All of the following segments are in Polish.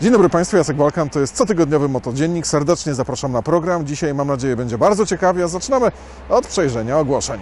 Dzień dobry Państwu, Jacek Balkan, to jest cotygodniowy Motodziennik. Serdecznie zapraszam na program. Dzisiaj mam nadzieję będzie bardzo ciekawie, a zaczynamy od przejrzenia ogłoszeń.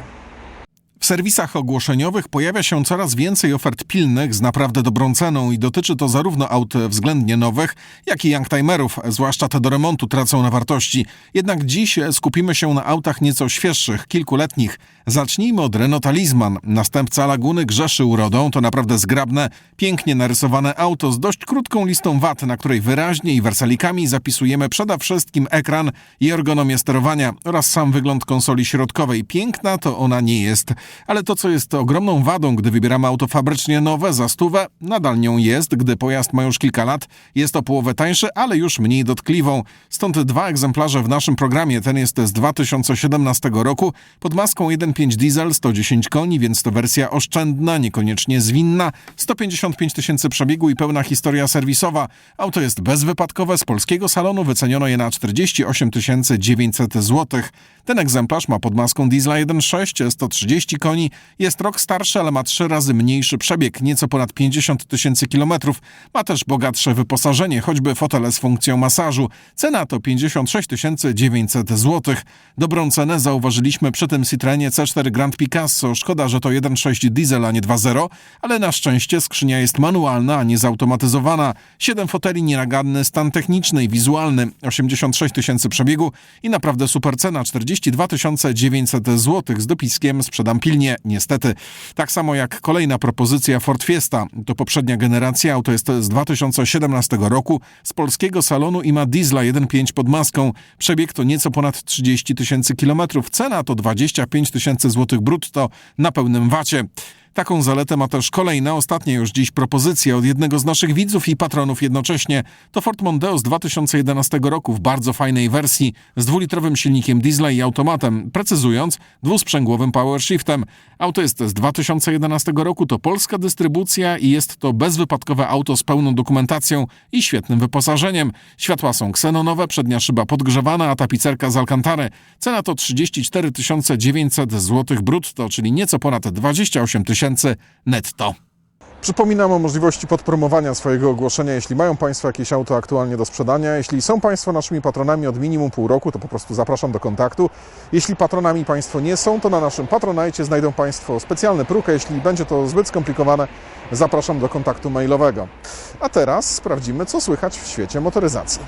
W serwisach ogłoszeniowych pojawia się coraz więcej ofert pilnych z naprawdę dobrą ceną i dotyczy to zarówno aut względnie nowych, jak i youngtimerów, zwłaszcza te do remontu tracą na wartości. Jednak dziś skupimy się na autach nieco świeższych, kilkuletnich. Zacznijmy od Renault Talisman. Następca Laguny grzeszy urodą, to naprawdę zgrabne, pięknie narysowane auto z dość krótką listą wad, na której wyraźnie i wersalikami zapisujemy przede wszystkim ekran i ergonomię sterowania oraz sam wygląd konsoli środkowej. Piękna to ona nie jest, ale to, co jest ogromną wadą, gdy wybieramy auto fabrycznie nowe za stówę, nadal nią jest, gdy pojazd ma już kilka lat, jest o połowę tańszy, ale już mniej dotkliwą. Stąd dwa egzemplarze w naszym programie. Ten jest z 2017 roku pod maską 1.5 diesel, 110 koni, więc to wersja oszczędna, niekoniecznie zwinna, 155 tysięcy przebiegu i pełna historia serwisowa. Auto jest bezwypadkowe, z polskiego salonu wyceniono je na 48 900 zł. Ten egzemplarz ma pod maską diesla 1.6, 130 koni, jest rok starszy, ale ma trzy razy mniejszy przebieg, nieco ponad 50 tysięcy kilometrów. Ma też bogatsze wyposażenie, choćby fotele z funkcją masażu. Cena to 56 900 zł. Dobrą cenę zauważyliśmy przy tym Citroenie C4 Grand Picasso. Szkoda, że to 1.6 diesel, a nie 2.0, ale na szczęście skrzynia jest manualna, a nie zautomatyzowana. 7 foteli, nienaganny stan techniczny i wizualny, 86 tysięcy przebiegu i naprawdę super cena, 42 900 zł z dopiskiem sprzedam pilnie, niestety. Tak samo jak kolejna propozycja Ford Fiesta. To poprzednia generacja, auto jest z 2017 roku, z polskiego salonu i ma diesla 1.5 pod maską. Przebieg to nieco ponad 30 tysięcy kilometrów. Cena to 25 tysięcy złotych brutto na pełnym wacie. Taką zaletę ma też kolejna, ostatnia już dziś propozycja od jednego z naszych widzów i patronów jednocześnie. To Ford Mondeo z 2011 roku w bardzo fajnej wersji z dwulitrowym silnikiem diesla i automatem, precyzując dwusprzęgłowym power shiftem. Auto jest z 2011 roku, to polska dystrybucja i jest to bezwypadkowe auto z pełną dokumentacją i świetnym wyposażeniem. Światła są ksenonowe, przednia szyba podgrzewana, a tapicerka z Alcantary. Cena to 34 900 zł brutto, czyli nieco ponad 28 tysięcy netto. Przypominam o możliwości podpromowania swojego ogłoszenia, jeśli mają Państwo jakieś auto aktualnie do sprzedania. Jeśli są Państwo naszymi patronami od minimum pół roku, to po prostu zapraszam do kontaktu. Jeśli patronami Państwo nie są, to na naszym patronajcie znajdą Państwo specjalny próg, jeśli będzie to zbyt skomplikowane, zapraszam do kontaktu mailowego. A teraz sprawdzimy, co słychać w świecie motoryzacji.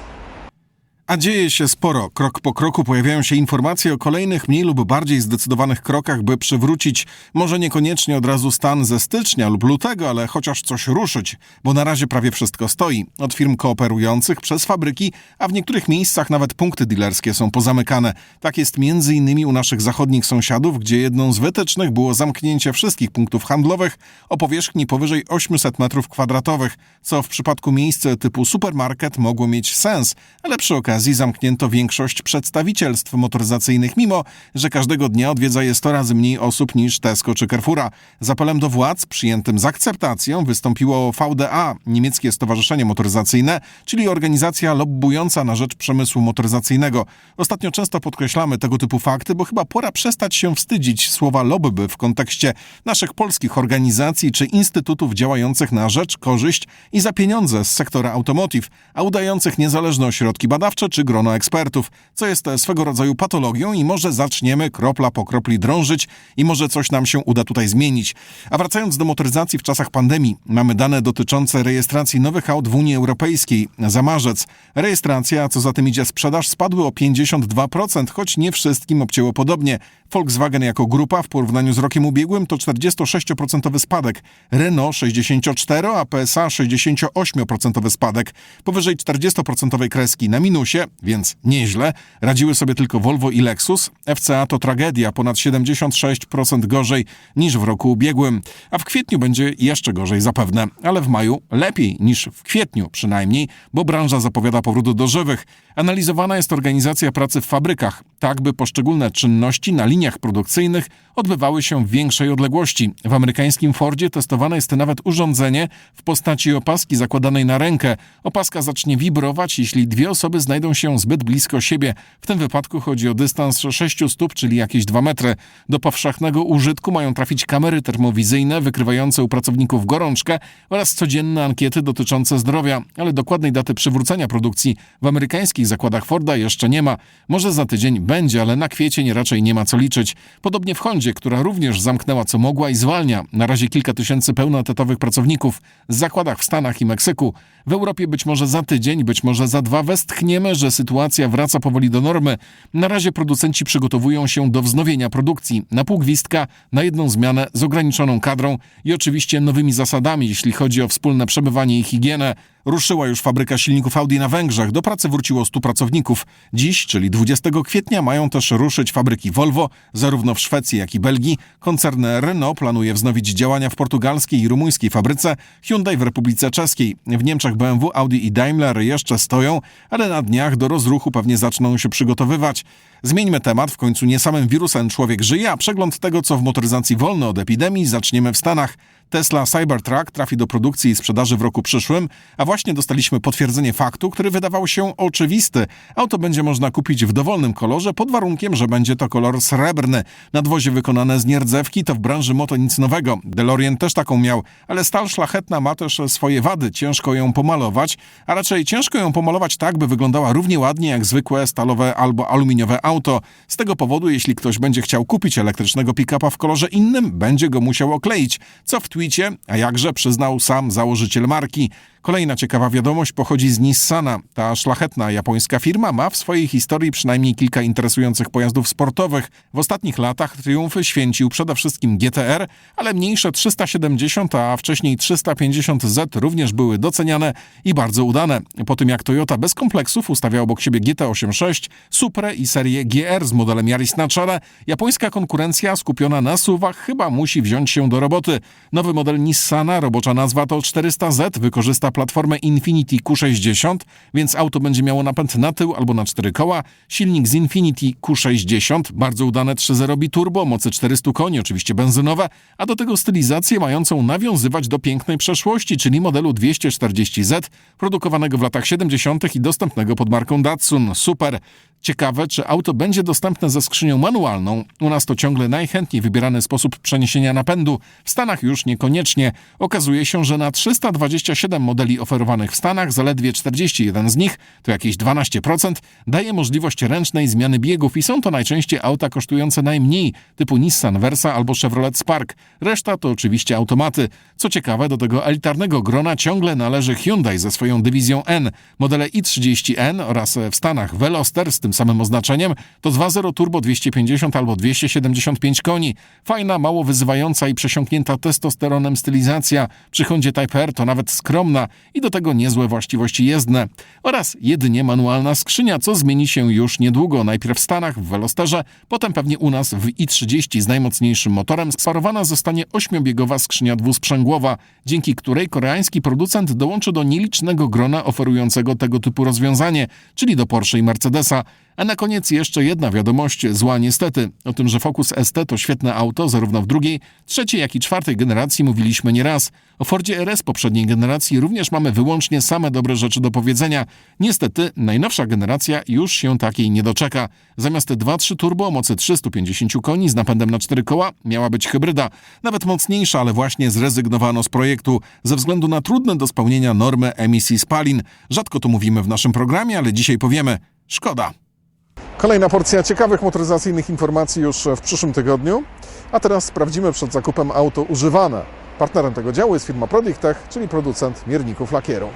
A dzieje się sporo. Krok po kroku pojawiają się informacje o kolejnych mniej lub bardziej zdecydowanych krokach, by przywrócić może niekoniecznie od razu stan ze stycznia lub lutego, ale chociaż coś ruszyć, bo na razie prawie wszystko stoi. Od firm kooperujących przez fabryki, a w niektórych miejscach nawet punkty dealerskie są pozamykane. Tak jest innymi u naszych zachodnich sąsiadów, gdzie jedną z wytycznych było zamknięcie wszystkich punktów handlowych o powierzchni powyżej 800 m2, co w przypadku miejsc typu supermarket mogło mieć sens, ale przy okazji zamknięto większość przedstawicielstw motoryzacyjnych, mimo że każdego dnia odwiedza je 100 razy mniej osób niż Tesco czy Carrefoura. Z apelem do władz przyjętym z akceptacją wystąpiło VDA, niemieckie stowarzyszenie motoryzacyjne, czyli organizacja lobbująca na rzecz przemysłu motoryzacyjnego. Ostatnio często podkreślamy tego typu fakty, bo chyba pora przestać się wstydzić słowa lobby w kontekście naszych polskich organizacji czy instytutów działających na rzecz, korzyść i za pieniądze z sektora automotive, a udających niezależne ośrodki badawcze czy grono ekspertów, co jest swego rodzaju patologią i może zaczniemy kropla po kropli drążyć i może coś nam się uda tutaj zmienić. A wracając do motoryzacji w czasach pandemii, mamy dane dotyczące rejestracji nowych aut w Unii Europejskiej za marzec. Rejestracja, co za tym idzie sprzedaż, spadły o 52%, choć nie wszystkim obcięło podobnie. Volkswagen jako grupa w porównaniu z rokiem ubiegłym to 46% spadek, Renault 64%, a PSA 68% spadek. Powyżej 40% kreski na minusie, więc nieźle, radziły sobie tylko Volvo i Lexus. FCA to tragedia, ponad 76% gorzej niż w roku ubiegłym. A w kwietniu będzie jeszcze gorzej zapewne, ale w maju lepiej niż w kwietniu przynajmniej, bo branża zapowiada powrót do żywych. Analizowana jest organizacja pracy w fabrykach, tak by poszczególne czynności na liniach produkcyjnych odbywały się w większej odległości. W amerykańskim Fordzie testowane jest nawet urządzenie w postaci opaski zakładanej na rękę. Opaska zacznie wibrować, jeśli dwie osoby znajdą znajdą się zbyt blisko siebie. W tym wypadku chodzi o dystans 6 stóp, czyli jakieś 2 metry. Do powszechnego użytku mają trafić kamery termowizyjne wykrywające u pracowników gorączkę oraz codzienne ankiety dotyczące zdrowia, ale dokładnej daty przywrócenia produkcji w amerykańskich zakładach Forda jeszcze nie ma. Może za tydzień będzie, ale na kwiecień raczej nie ma co liczyć. Podobnie w Hondzie, która również zamknęła co mogła i zwalnia na razie kilka tysięcy pełnoetatowych pracowników z zakładach w Stanach i Meksyku. W Europie być może za tydzień, być może za dwa westchniemy, że sytuacja wraca powoli do normy. Na razie producenci przygotowują się do wznowienia produkcji na pół gwizdka, na jedną zmianę z ograniczoną kadrą i oczywiście nowymi zasadami, jeśli chodzi o wspólne przebywanie i higienę. Ruszyła już fabryka silników Audi na Węgrzech. Do pracy wróciło 100 pracowników. Dziś, czyli 20 kwietnia, mają też ruszyć fabryki Volvo, zarówno w Szwecji, jak i Belgii. Koncern Renault planuje wznowić działania w portugalskiej i rumuńskiej fabryce, Hyundai w Republice Czeskiej. W Niemczech BMW, Audi i Daimler jeszcze stoją, ale na dniach do rozruchu pewnie zaczną się przygotowywać. Zmieńmy temat, w końcu nie samym wirusem człowiek żyje, a przegląd tego, co w motoryzacji wolno od epidemii, zaczniemy w Stanach. Tesla Cybertruck trafi do produkcji i sprzedaży w roku przyszłym, a właśnie dostaliśmy potwierdzenie faktu, który wydawał się oczywisty. Auto będzie można kupić w dowolnym kolorze, pod warunkiem, że będzie to kolor srebrny. Nadwozie wykonane z nierdzewki to w branży moto nic nowego. DeLorean też taką miał, ale stal szlachetna ma też swoje wady. Ciężko ją pomalować, a raczej ciężko ją pomalować tak, by wyglądała równie ładnie jak zwykłe stalowe albo aluminiowe auto. Z tego powodu, jeśli ktoś będzie chciał kupić elektrycznego pick-upa w kolorze innym, będzie go musiał okleić, co w a jakże przyznał sam założyciel marki. Kolejna ciekawa wiadomość pochodzi z Nissana. Ta szlachetna japońska firma ma w swojej historii przynajmniej kilka interesujących pojazdów sportowych. W ostatnich latach triumfy święcił przede wszystkim GTR, ale mniejsze 370, a wcześniej 350Z również były doceniane i bardzo udane. Po tym jak Toyota bez kompleksów ustawiał obok siebie GT86, Supra i serię GR z modelem Yaris na czele, japońska konkurencja skupiona na suwach chyba musi wziąć się do roboty. Nowy model Nissana, robocza nazwa to 400Z, wykorzysta platformę Infiniti Q60, więc auto będzie miało napęd na tył albo na cztery koła, silnik z Infiniti Q60, bardzo udane 3.0 biturbo, mocy 400 koni, oczywiście benzynowe, a do tego stylizację mającą nawiązywać do pięknej przeszłości, czyli modelu 240Z, produkowanego w latach 70. i dostępnego pod marką Datsun. Super! Ciekawe, czy auto będzie dostępne ze skrzynią manualną. U nas to ciągle najchętniej wybierany sposób przeniesienia napędu. W Stanach już niekoniecznie. Okazuje się, że na 327 modeli oferowanych w Stanach zaledwie 41 z nich, to jakieś 12%, daje możliwość ręcznej zmiany biegów i są to najczęściej auta kosztujące najmniej, typu Nissan Versa albo Chevrolet Spark. Reszta to oczywiście automaty. Co ciekawe, do tego elitarnego grona ciągle należy Hyundai ze swoją dywizją N. Modele i30N oraz w Stanach Veloster z tym samym oznaczeniem to 2.0 turbo 250 albo 275 koni. Fajna, mało wyzywająca i przesiąknięta testosteronem stylizacja. Przy Hondzie Type R to nawet skromna i do tego niezłe właściwości jezdne. Oraz jedynie manualna skrzynia, co zmieni się już niedługo. Najpierw w Stanach, w Velosterze, potem pewnie u nas w i30 z najmocniejszym motorem sparowana zostanie ośmiobiegowa skrzynia dwusprzęgłowa, dzięki której koreański producent dołączy do nielicznego grona oferującego tego typu rozwiązanie, czyli do Porsche i Mercedesa. A na koniec jeszcze jedna wiadomość, zła niestety. O tym, że Focus ST to świetne auto, zarówno w drugiej, trzeciej, jak i czwartej generacji mówiliśmy nieraz. O Fordzie RS poprzedniej generacji również mamy wyłącznie same dobre rzeczy do powiedzenia. Niestety, najnowsza generacja już się takiej nie doczeka. Zamiast 2.3 turbo o mocy 350 koni z napędem na 4 koła miała być hybryda. Nawet mocniejsza, ale właśnie zrezygnowano z projektu ze względu na trudne do spełnienia normy emisji spalin. Rzadko to mówimy w naszym programie, ale dzisiaj powiemy szkoda. Kolejna porcja ciekawych motoryzacyjnych informacji już w przyszłym tygodniu. A teraz sprawdzimy przed zakupem auto używane. Partnerem tego działu jest firma Prodiktech, czyli producent mierników lakieru.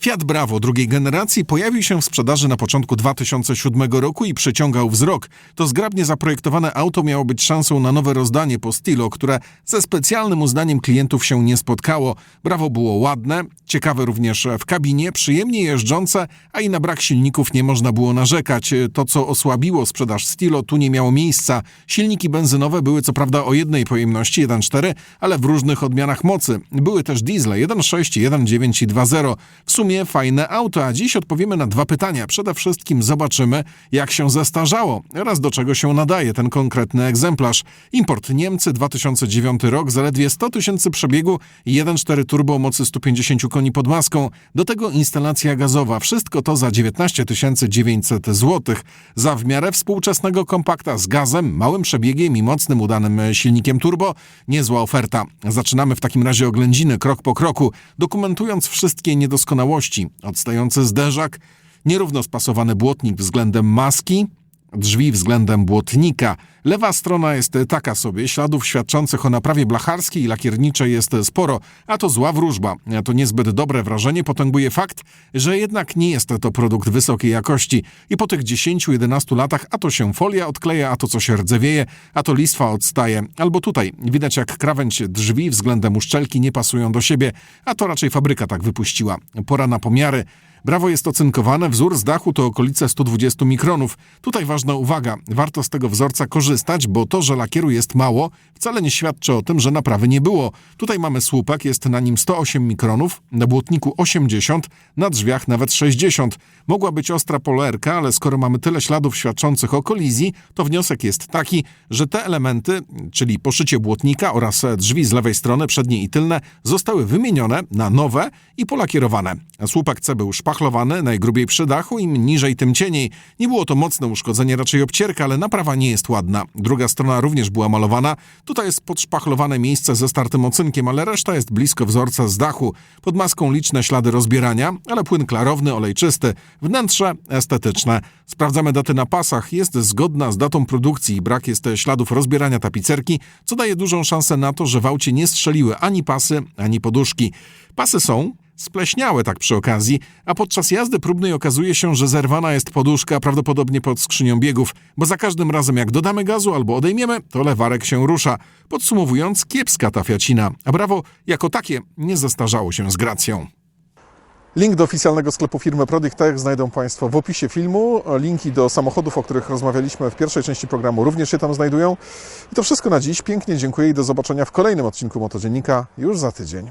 Fiat Bravo drugiej generacji pojawił się w sprzedaży na początku 2007 roku i przyciągał wzrok. To zgrabnie zaprojektowane auto miało być szansą na nowe rozdanie po Stilo, które ze specjalnym uznaniem klientów się nie spotkało. Bravo było ładne, ciekawe również w kabinie, przyjemnie jeżdżące, a i na brak silników nie można było narzekać. To, co osłabiło sprzedaż Stilo, tu nie miało miejsca. Silniki benzynowe były co prawda o jednej pojemności 1.4, ale w różnych odmianach mocy. Były też diesle 1.6, 1.9 i 2.0. W sumie sumie fajne auto, a dziś odpowiemy na dwa pytania. Przede wszystkim zobaczymy, jak się zestarzało oraz do czego się nadaje ten konkretny egzemplarz. Import Niemcy 2009 rok, zaledwie 100 tysięcy przebiegu i 1.4 turbo o mocy 150 koni pod maską. Do tego instalacja gazowa. Wszystko to za 19 900 zł. Za w miarę współczesnego kompakta z gazem, małym przebiegiem i mocnym udanym silnikiem turbo. Niezła oferta. Zaczynamy w takim razie oględziny krok po kroku, dokumentując wszystkie niedoskonałości. Odstający zderzak, nierówno spasowany błotnik względem maski, drzwi względem błotnika. Lewa strona jest taka sobie, śladów świadczących o naprawie blacharskiej i lakierniczej jest sporo, a to zła wróżba. To niezbyt dobre wrażenie potęguje fakt, że jednak nie jest to produkt wysokiej jakości i po tych 10-11 latach a to się folia odkleja, a to coś rdzewieje, a to listwa odstaje. Albo tutaj widać jak krawędź drzwi względem uszczelki nie pasują do siebie, a to raczej fabryka tak wypuściła. Pora na pomiary. Brawo jest ocynkowane, wzór z dachu to okolice 120 mikronów. Tutaj ważna uwaga, warto z tego wzorca korzystać, bo to, że lakieru jest mało, wcale nie świadczy o tym, że naprawy nie było. Tutaj mamy słupek, jest na nim 108 mikronów, na błotniku 80, na drzwiach nawet 60. Mogła być ostra polerka, ale skoro mamy tyle śladów świadczących o kolizji, to wniosek jest taki, że te elementy, czyli poszycie błotnika oraz drzwi z lewej strony, przednie i tylne, zostały wymienione na nowe i polakierowane. Słupek C był szpachlowany, najgrubiej przy dachu, im niżej, tym cieniej. Nie było to mocne uszkodzenie, raczej obcierka, ale naprawa nie jest ładna. Druga strona również była malowana. Tutaj jest podszpachlowane miejsce ze startym ocynkiem, ale reszta jest blisko wzorca z dachu. Pod maską liczne ślady rozbierania, ale płyn klarowny, olej czysty. Wnętrze estetyczne. Sprawdzamy daty na pasach. Jest zgodna z datą produkcji. Brak jest śladów rozbierania tapicerki, co daje dużą szansę na to, że w aucie nie strzeliły ani pasy, ani poduszki. Pasy są, spleśniałe tak przy okazji, a podczas jazdy próbnej okazuje się, że zerwana jest poduszka prawdopodobnie pod skrzynią biegów, bo za każdym razem jak dodamy gazu albo odejmiemy, to lewarek się rusza. Podsumowując, kiepska ta Fiacina, a Brawo jako takie nie zestarzało się z gracją. Link do oficjalnego sklepu firmy Product Tech znajdą Państwo w opisie filmu. Linki do samochodów, o których rozmawialiśmy w pierwszej części programu, również się tam znajdują. I to wszystko na dziś. Pięknie dziękuję i do zobaczenia w kolejnym odcinku Motodziennika już za tydzień.